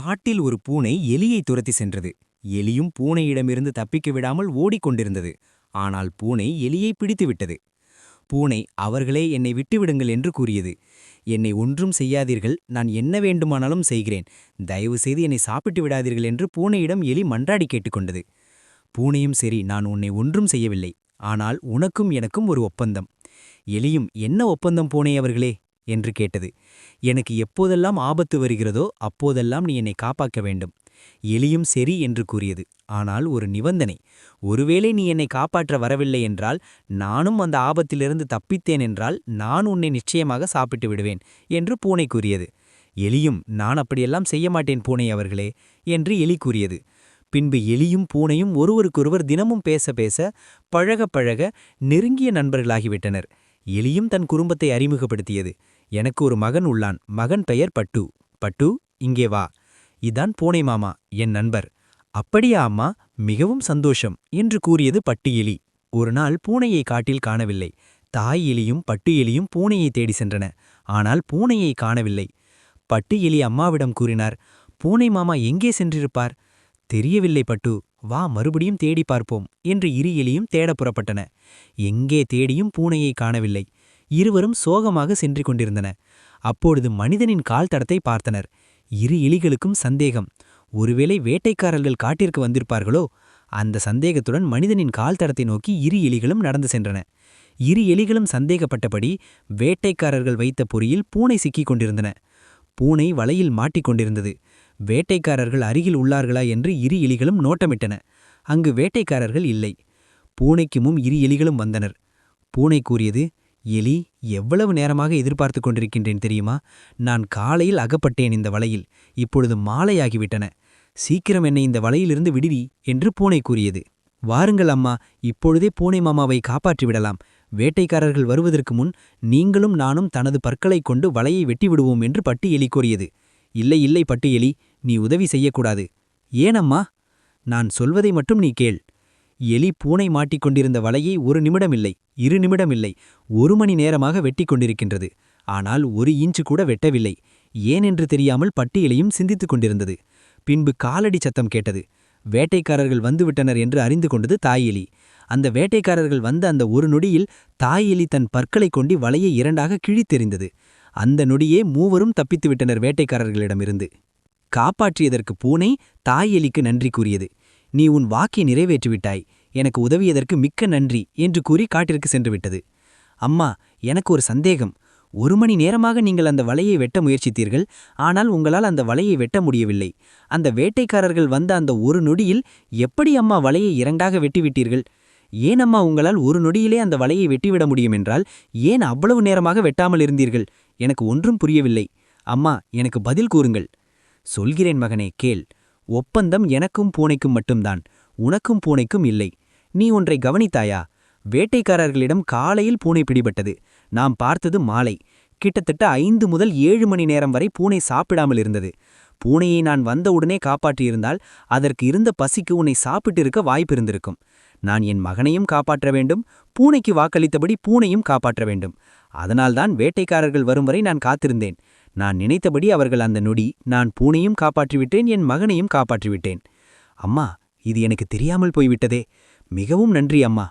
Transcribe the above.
காட்டில் ஒரு பூனை எலியை துரத்தி சென்றது. எலியும் பூனையிடமிருந்து தப்பிக்க விடாமல் ஓடிக்கொண்டிருந்தது ஆனால் பூனை எலியை பிடித்துவிட்டது பூனை அவர்களே என்னை விட்டுவிடுங்கள் என்று கூறியது. என்னை ஒன்றும் செய்யாதீர்கள். நான் என்ன வேண்டுமானாலும் செய்கிறேன். தயவு செய்து என்னை சாப்பிட்டு விடாதீர்கள் என்று பூனையிடம் எலி மன்றாடி கேட்டுக்கொண்டது பூனையும் சரி நான் உன்னை ஒன்றும் செய்யவில்லை. ஆனால் உனக்கும் எனக்கும் ஒரு ஒப்பந்தம். எலியும் என்ன ஒப்பந்தம் பூனை அவர்களே? என்று கேட்டது. எனக்கு எப்போதெல்லாம் ஆபத்து வருகிறதோ அப்போதெல்லாம் நீ என்னை காப்பாக்க வேண்டும். எலியும் சரி என்று கூறியது. ஆனால் ஒரு நிபந்தனை. ஒருவேளை நீ என்னை காப்பாற்ற வரவில்லை என்றால் நானும் அந்த ஆபத்திலிருந்து தப்பித்தேன் என்றால் நான் உன்னை நிச்சயமாக சாப்பிட்டு விடுவேன் என்று பூனை கூறியது. எலியும் நான் அப்படியெல்லாம் செய்ய மாட்டேன் பூனை அவர்களே என்று எலி கூறியது. பின்பு எலியும் பூனையும் ஒருவருக்கொருவர் தினமும் பேச பேச பழக பழக நெருங்கிய நண்பர்களாகிவிட்டனர். எலியும் தன் குடும்பத்தை அறிமுகப்படுத்தியது. எனக்கு ஒரு மகன் உள்ளான். மகன் பெயர் பட்டு. பட்டு இங்கே வா. இதான் பூனை மாமா என் நண்பர். அப்படியா அம்மா? மிகவும் சந்தோஷம் என்று கூறியது பட்டு எலி. ஒரு நாள் பூனையை காட்டில் காணவில்லை. தாய் எலியும் பட்டு எலியும் பூனையை தேடி சென்றன. ஆனால் பூனையை காணவில்லை. பட்டு எலி அம்மாவிடம் கூறினார் பூனை மாமா எங்கே சென்றிருப்பார்? தெரியவில்லை பட்டு. வா மறுபடியும் தேடி பார்ப்போம் என்று இரு எலியும் தேட புறப்பட்டன. எங்கே தேடியும் பூனையை காணவில்லை. இருவரும் சோகமாக சென்று கொண்டிருந்தன. அப்பொழுது மனிதனின் கால் தடத்தை பார்த்தனர். இரு எலிகளுக்கும் சந்தேகம். ஒருவேளை வேட்டைக்காரர்கள் காட்டிற்கு வந்திருப்பார்களோ? அந்த சந்தேகத்துடன் மனிதனின் கால் தடத்தை நோக்கி இரு எலிகளும் நடந்து சென்றன. இரு எலிகளும் சந்தேகப்பட்டபடி வேட்டைக்காரர்கள் வைத்த பொறியில் பூனை சிக்கிக் கொண்டிருந்தன. பூனை வலையில் மாட்டிக்கொண்டிருந்தது வேட்டைக்காரர்கள் அருகில் உள்ளார்களா என்று இரு எலிகளும் நோட்டமிட்டன. அங்கு வேட்டைக்காரர்கள் இல்லை. பூனைக்குமும் இரு எலிகளும் வந்தனர். பூனை கூறியது எலி எவ்வளவு நேரமாக எதிர்பார்த்து கொண்டிருக்கின்றேன் தெரியுமா? நான் காலையில் அகப்பட்டேன் இந்த வலையில். இப்பொழுது மாலையாகிவிட்டன. சீக்கிரம் என்னை இந்த வலையிலிருந்து விடுவி என்று பூனை கூறியது. வாருங்கள் அம்மா இப்பொழுதே பூனை மாமாவை காப்பாற்றி விடலாம். வேட்டைக்காரர்கள் வருவதற்கு முன் நீங்களும் நானும் தனது பற்களைக் கொண்டு வலையை வெட்டிவிடுவோம் என்று பட்டு எலி கூறியது. இல்லை இல்லை பட்டு எலி நீ உதவி செய்யக்கூடாது. ஏனம்மா நான் சொல்வதை மட்டும் நீ கேள். எலி பூனை மாட்டிக்கொண்டிருந்த வலையை ஒரு நிமிடமில்லை இரு நிமிடமில்லை ஒரு மணி நேரமாக வெட்டி கொண்டிருக்கின்றது. ஆனால் ஒரு இன்ச்சு கூட வெட்டவில்லை. ஏனென்று தெரியாமல் பட்டியலையும் சிந்தித்துக் கொண்டிருந்தது. பின்பு காலடி சத்தம் கேட்டது. வேட்டைக்காரர்கள் வந்துவிட்டனர் என்று அறிந்து கொண்டது தாயெலி அந்த வேட்டைக்காரர்கள் வந்த அந்த ஒரு நொடியில் தாயெலி தன் பற்களைக் கொண்டு வலையை இரண்டாக கிழித்தெறிந்தது. அந்த நொடியே மூவரும் தப்பித்துவிட்டனர் வேட்டைக்காரர்களிடமிருந்து. காப்பாற்றியதற்கு பூனை தாயெலிக்கு நன்றி கூறியது. நீ உன் வாக்கை நிறைவேற்றிவிட்டாய். எனக்கு உதவியதற்கு மிக்க நன்றி என்று கூறி காட்டிற்கு சென்று விட்டது அம்மா எனக்கு ஒரு சந்தேகம். ஒரு மணி நேரமாக நீங்கள் அந்த வலையை வெட்ட முயற்சித்தீர்கள் ஆனால் உங்களால் அந்த வலையை வெட்ட முடியவில்லை. அந்த வேட்டைக்காரர்கள் வந்த அந்த ஒரு நொடியில் எப்படி அம்மா வலையை இரண்டாக வெட்டிவிட்டீர்கள்? ஏன் அம்மா உங்களால் ஒரு நொடியிலே அந்த வலையை வெட்டிவிட முடியும் என்றால் ஏன் அவ்வளவு நேரமாக வெட்டாமல் இருந்தீர்கள்? எனக்கு ஒன்றும் புரியவில்லை. அம்மா எனக்கு பதில் கூறுங்கள். சொல்கிறேன் மகனே கேள். ஒப்பந்தம் எனக்கும் பூனைக்கும் மட்டும்தான். உனக்கும் பூனைக்கும் இல்லை. நீ ஒன்றை கவனித்தாயா? வேட்டைக்காரர்களிடம் காலையில் பூனை பிடிபட்டது. நாம் பார்த்தது மாலை. கிட்டத்தட்ட ஐந்து முதல் ஏழு மணி நேரம் வரை பூனை சாப்பிடாமல் இருந்தது. பூனையை நான் வந்தவுடனே காப்பாற்றியிருந்தால் அதற்கு இருந்த பசிக்கு உன்னை சாப்பிட்டிருக்க வாய்ப்பிருந்திருக்கும். நான் என் மகனையும் காப்பாற்ற வேண்டும். பூனைக்கு வாக்களித்தபடி பூனையும் காப்பாற்ற வேண்டும். அதனால்தான் வேட்டைக்காரர்கள் வரும் வரை நான் காத்திருந்தேன். நான் நினைத்தபடி அவர்கள் அந்த நொடி நான் பூனையும் காப்பாற்றிவிட்டேன் என் மகனையும் காப்பாற்றிவிட்டேன். அம்மா இது எனக்கு தெரியாமல் போய்விட்டதே. மிகவும் நன்றி அம்மா.